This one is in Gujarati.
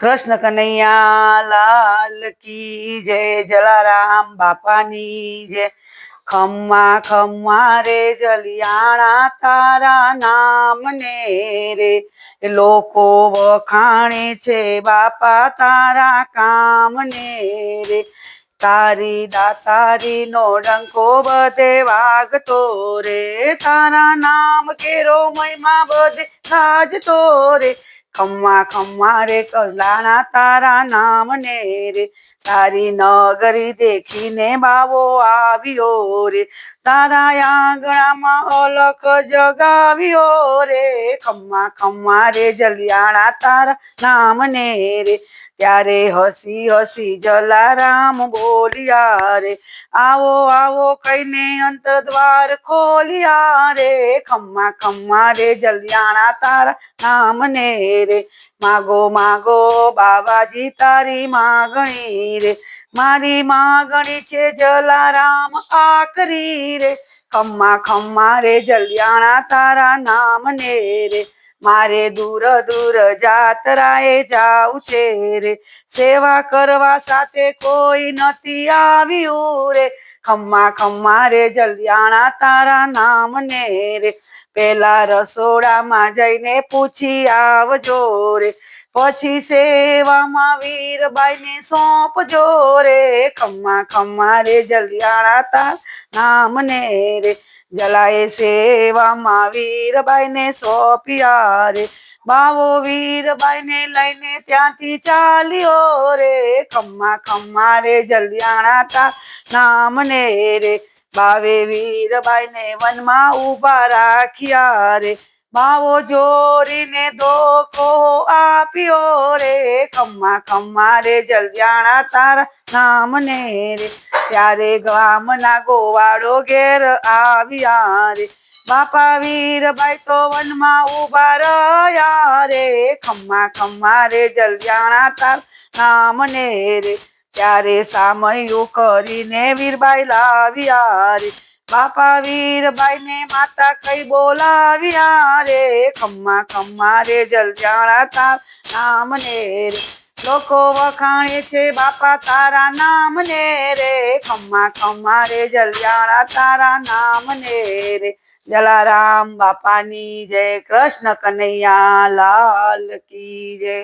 કૃષ્ણ કનૈયા લાલ કી જય જલારામ, બાપાની જય. ખમ્મા ખમ્મા રે જલિયાણા તારા નામ ને રે. લોકો વખાણે છે બાપા તારા કામ ને રે. તારી દાતારી નો ડંકો બધે વાગતો રે. તારા નામ કેરો મહિમા બધે સાજતો રે. ખમ્મા ખમ્મા રે કલાણા તારા નામ ને રે. તારી નગરી દેખીને બાવો આવ્યો રે. તારા આંગણામાં અલક જગાવ્યો રે. ખમ્મા ખમ્મા રે જલિયાણા તારા નામ ને રે. ત્યારે હસી હસી જલારામ બોલ્યા રે, આવો આવો કઈને અંતર દ્વાર ખોલ્યા રે, ખમ્મા ખમ્મા રે જલિયાણા તારા નામ ને રે, માગો માગો બાબાજી તારી માગણી રે, મારી માગણી છે જલારામ આકરી રે, ખમ્મા ખમ્મા રે જલિયાણા તારા નામ ને રે મારે દૂર દૂર જાતરાએ જાઉં છે રે. સેવા કરવા સાથે કોઈ નથી આવ્યું રે. ખમ્મા ખમ્મા રે જલિયાણા તારા નામ ને રે. પેલા રસોડામાં જઈને પૂછી આવજો રે. પછી સેવામાં વીરબાઈ ને સોંપજો રે. ખમ્મા ખમ્મા રે જલિયાણા તારા નામ ને રે. જલાએ સેવામાં વીરબાઈ ને સોંપ્યા રે બાવો વીરબાઈ ને લઈને ત્યાંથી ચાલ્યો રે. ખમ્મા ખમ્મા રે જલિયાણા તાર નામ ને રે. બાવે વીરબાઈ ને વનમાં ઊભા રાખ્યા રે. બાવો જોરીને ધોકો આપ્યો રે. ખમ્મા ખમ્મા રે જલિયાણા તારા નામ ને રે. ત્યારે ગામના ગોવાળો ઘેર આવ્યા રે. બાપા વીરભાઈ તો વનમાં ઊભા રહ્યા રે. ખમ્મા ખમ્મા રે જલ્યાણા તાર નામ ને રે. ત્યારે સામયું કરીને વીરબાઈ લાવ્યા રે. બાપા વીરબાઈ ને માતા કઈ બોલાવ્યા રે. ખમ્મા ખમ્મા રે જલ્યાણા તાર નામ ને રે. લોકો વખાણે છે, બાપા, તારા નામ ને રે, ખમ્મા ખમ્મા રે જલિયાળા તારા નામ ને રે. જલારામ બાપાની જય, કૃષ્ણ કનૈયા લાલ કી જય.